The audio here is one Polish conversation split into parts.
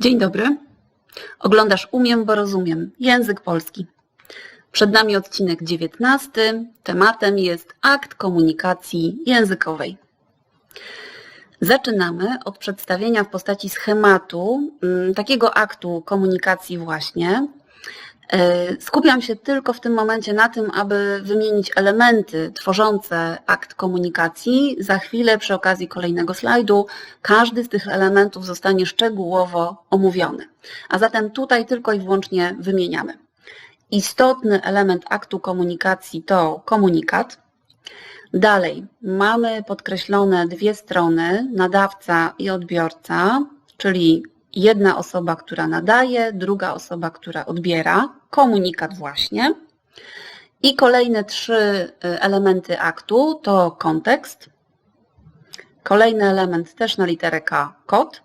Dzień dobry. Oglądasz Umiem, bo rozumiem. Język polski. Przed nami odcinek 19. Tematem jest akt komunikacji językowej. Zaczynamy od przedstawienia w postaci schematu mm, takiego aktu komunikacji właśnie. E, Skupiam się tylko w tym momencie na tym, aby wymienić elementy tworzące akt komunikacji. Za chwilę przy okazji kolejnego slajdu każdy z tych elementów zostanie szczegółowo omówiony. A zatem tutaj tylko i wyłącznie wymieniamy. Istotny element aktu komunikacji to komunikat. Dalej mamy podkreślone dwie strony, nadawca i odbiorca, czyli jedna osoba, która nadaje, druga osoba, która odbiera, komunikat właśnie. I kolejne trzy y, elementy aktu to kontekst, kolejny element też na literę K, kod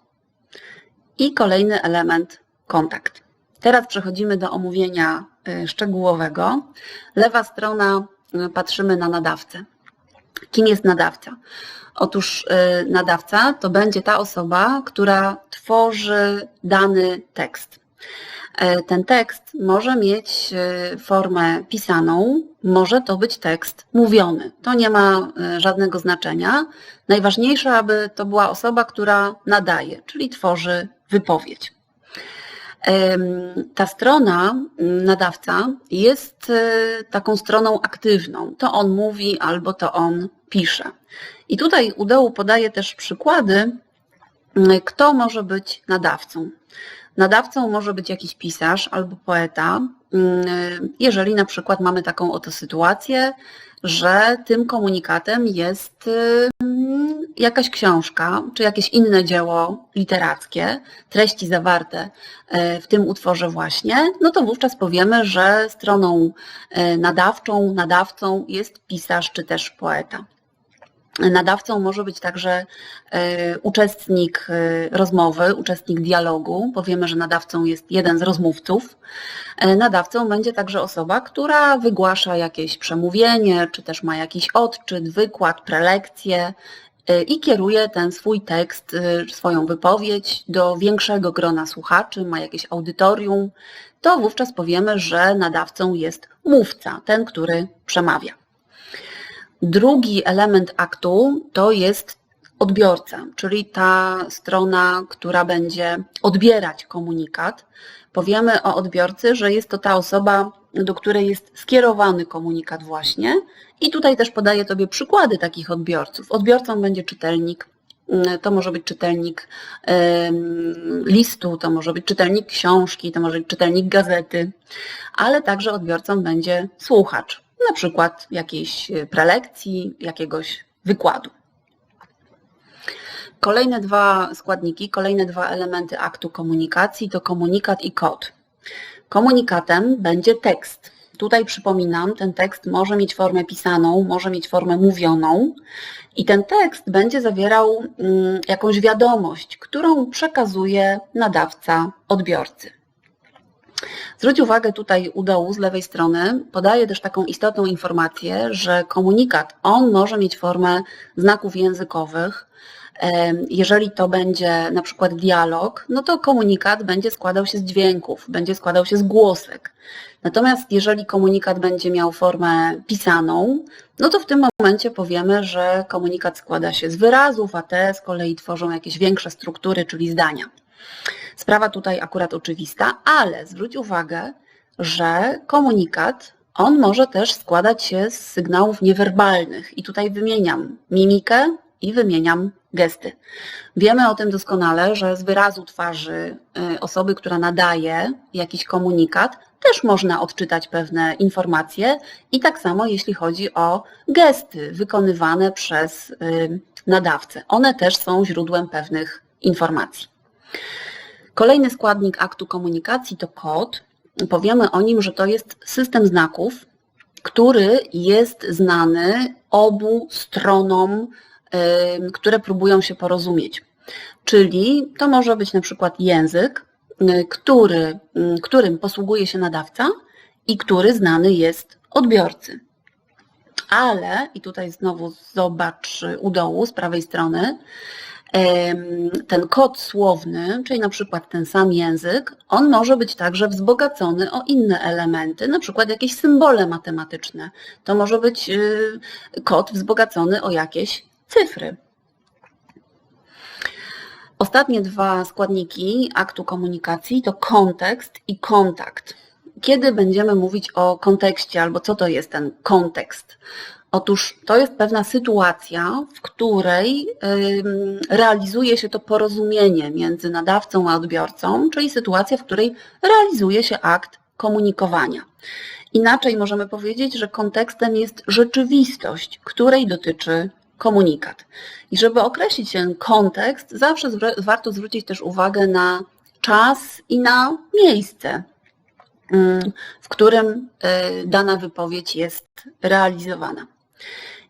i kolejny element kontakt. Teraz przechodzimy do omówienia y, szczegółowego. Lewa strona y, patrzymy na nadawcę. Kim jest nadawca? Otóż y, nadawca to będzie ta osoba, która tworzy dany tekst. E, ten tekst może mieć y, formę pisaną, może to być tekst mówiony. To nie ma y, żadnego znaczenia. Najważniejsze, aby to była osoba, która nadaje, czyli tworzy wypowiedź. Ta strona, nadawca, jest taką stroną aktywną. To on mówi albo to on pisze. I tutaj u dołu podaję też przykłady, kto może być nadawcą. Nadawcą może być jakiś pisarz albo poeta, jeżeli na przykład mamy taką oto sytuację, że tym komunikatem jest jakaś książka, czy jakieś inne dzieło literackie, treści zawarte e, w tym utworze właśnie, no to wówczas powiemy, że stroną e, nadawczą, nadawcą jest pisarz czy też poeta. Nadawcą może być także e, uczestnik rozmowy, uczestnik dialogu. Powiemy, że nadawcą jest jeden z rozmówców. Nadawcą będzie także osoba, która wygłasza jakieś przemówienie, czy też ma jakiś odczyt, wykład, prelekcję, i kieruje ten swój tekst, swoją wypowiedź do większego grona słuchaczy, ma jakieś audytorium, to wówczas powiemy, że nadawcą jest mówca, ten, który przemawia. Drugi element aktu to jest odbiorca, czyli ta strona, która będzie odbierać komunikat. Powiemy o odbiorcy, że jest to ta osoba, do której jest skierowany komunikat właśnie. I tutaj też podaję Tobie przykłady takich odbiorców. Odbiorcą będzie czytelnik, mm, to może być czytelnik listu, to może być czytelnik książki, to może być czytelnik gazety, ale także odbiorcą będzie słuchacz, na przykład jakiejś prelekcji, jakiegoś wykładu. Kolejne dwa składniki, kolejne dwa elementy aktu komunikacji to komunikat i kod. Komunikatem będzie tekst. Tutaj przypominam, ten tekst może mieć formę pisaną, może mieć formę mówioną i ten tekst będzie zawierał mm, jakąś wiadomość, którą przekazuje nadawca odbiorcy. Zwróć uwagę tutaj u dołu z lewej strony, podaję też taką istotną informację, że komunikat, on może mieć formę znaków językowych, jeżeli to będzie na przykład dialog, no to komunikat będzie składał się z dźwięków, będzie składał się z głosek. Natomiast jeżeli komunikat będzie miał formę pisaną, no to w tym momencie powiemy, że komunikat składa się z wyrazów, a te z kolei tworzą jakieś większe struktury, czyli zdania. Sprawa tutaj akurat oczywista, ale zwróć uwagę, że komunikat on może też składać się z sygnałów niewerbalnych. I tutaj wymieniam mimikę i wymieniam gesty. Wiemy o tym doskonale, że z wyrazu twarzy y, osoby, która nadaje jakiś komunikat, też można odczytać pewne informacje i tak samo jeśli chodzi o gesty wykonywane przez y, nadawcę. One też są źródłem pewnych informacji. Kolejny składnik aktu komunikacji to kod. Powiemy o nim, że to jest system znaków, który jest znany obu stronom które próbują się porozumieć. Czyli to może być na przykład język, y, który, y, którym posługuje się nadawca i który znany jest odbiorcy. Ale, i tutaj znowu zobacz u dołu z prawej strony, ten kod słowny, czyli na przykład ten sam język, on może być także wzbogacony o inne elementy, na przykład jakieś symbole matematyczne. To może być y, kod wzbogacony o jakieś cyfry. Ostatnie dwa składniki aktu komunikacji to kontekst i kontakt. Kiedy będziemy mówić o kontekście albo co to jest ten kontekst? Otóż to jest pewna sytuacja, w której realizuje się to porozumienie między nadawcą a odbiorcą, czyli sytuacja, w której realizuje się akt komunikowania. Inaczej możemy powiedzieć, że kontekstem jest rzeczywistość, której dotyczy komunikat. I żeby określić ten kontekst, zawsze warto zwrócić też uwagę na czas i na miejsce, w którym y, dana wypowiedź jest realizowana.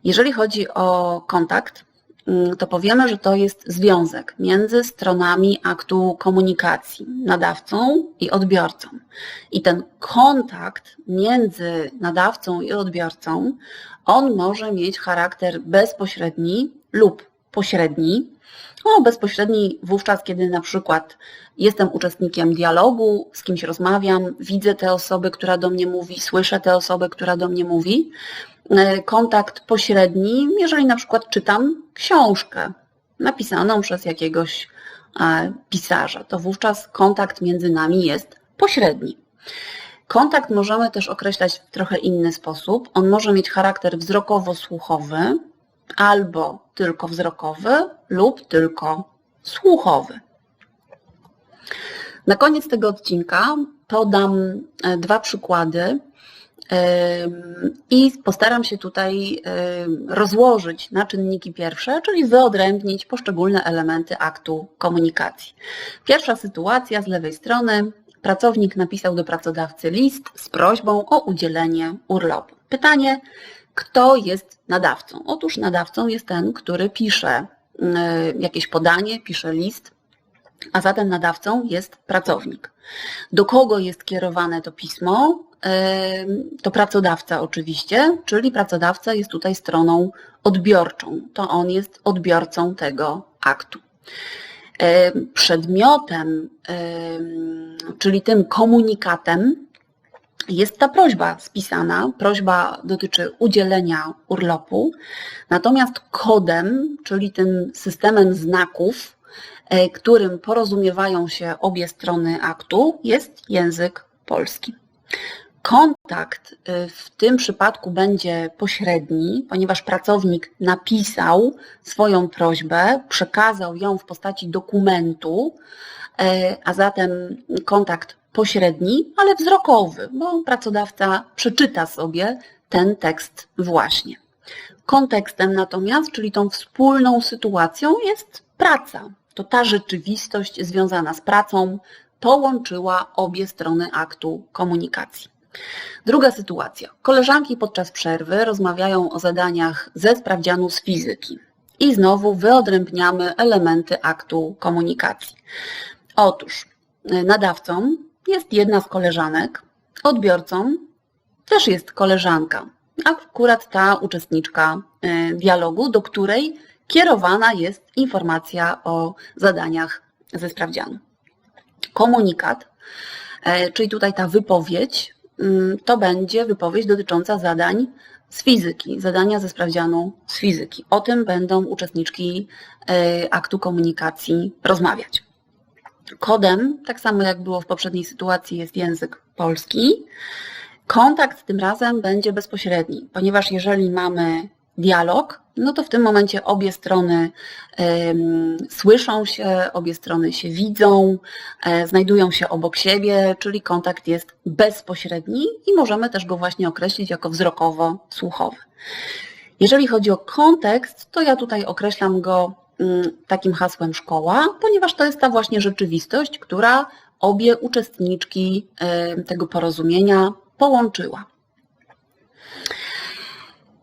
Jeżeli chodzi o kontakt, ym, to powiemy, że to jest związek między stronami aktu komunikacji, nadawcą i odbiorcą. I ten kontakt między nadawcą i odbiorcą, on może mieć charakter bezpośredni lub pośredni. O, bezpośredni wówczas, kiedy na przykład jestem uczestnikiem dialogu, z kimś rozmawiam, widzę tę osobę, która do mnie mówi, słyszę tę osobę, która do mnie mówi. E, Kontakt pośredni, jeżeli na przykład czytam książkę napisaną przez jakiegoś e, pisarza, to wówczas kontakt między nami jest pośredni. Kontakt możemy też określać w trochę inny sposób. On może mieć charakter wzrokowo-słuchowy, albo tylko wzrokowy, lub tylko słuchowy. Na koniec tego odcinka podam e, dwa przykłady ym, i postaram się tutaj ym, rozłożyć na czynniki pierwsze, czyli wyodrębnić poszczególne elementy aktu komunikacji. Pierwsza sytuacja z lewej strony. Pracownik napisał do pracodawcy list z prośbą o udzielenie urlopu. Pytanie, kto jest nadawcą? Otóż nadawcą jest ten, który pisze y, jakieś podanie, pisze list, a zatem nadawcą jest pracownik. Do kogo jest kierowane to pismo? To pracodawca oczywiście, czyli pracodawca jest tutaj stroną odbiorczą. To on jest odbiorcą tego aktu. Przedmiotem, czyli tym komunikatem, jest ta prośba spisana. Prośba dotyczy udzielenia urlopu, natomiast kodem, czyli tym systemem znaków, e, którym porozumiewają się obie strony aktu, jest język polski. Kontakt e, w tym przypadku będzie pośredni, ponieważ pracownik napisał swoją prośbę, przekazał ją w postaci dokumentu, e, a zatem kontakt pośredni, ale wzrokowy, bo pracodawca przeczyta sobie ten tekst właśnie. Kontekstem natomiast, czyli tą wspólną sytuacją jest praca. To ta rzeczywistość związana z pracą połączyła obie strony aktu komunikacji. Druga sytuacja. Koleżanki podczas przerwy rozmawiają o zadaniach ze sprawdzianu z fizyki. I znowu wyodrębniamy elementy aktu komunikacji. Otóż nadawcą jest jedna z koleżanek, odbiorcą też jest koleżanka, akurat ta uczestniczka y, dialogu, do której kierowana jest informacja o zadaniach ze sprawdzianu. Komunikat, e, czyli tutaj ta wypowiedź, mm, to będzie wypowiedź dotycząca zadań z fizyki, zadania ze sprawdzianu z fizyki. O tym będą uczestniczki aktu komunikacji rozmawiać. Kodem, tak samo jak było w poprzedniej sytuacji, jest język polski. Kontakt tym razem będzie bezpośredni, ponieważ jeżeli mamy dialog, no to w tym momencie obie strony ym, słyszą się, obie strony się widzą, e, znajdują się obok siebie, czyli kontakt jest bezpośredni i możemy też go właśnie określić jako wzrokowo-słuchowy. Jeżeli chodzi o kontekst, to ja tutaj określam go takim hasłem szkoła, ponieważ to jest ta właśnie rzeczywistość, która obie uczestniczki tego porozumienia połączyła.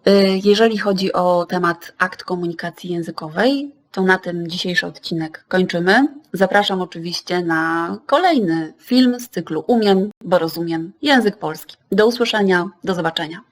Y, Jeżeli chodzi o temat akt komunikacji językowej, to na tym dzisiejszy odcinek kończymy. Zapraszam oczywiście na kolejny film z cyklu Umiem, bo rozumiem język polski. Do usłyszenia, do zobaczenia.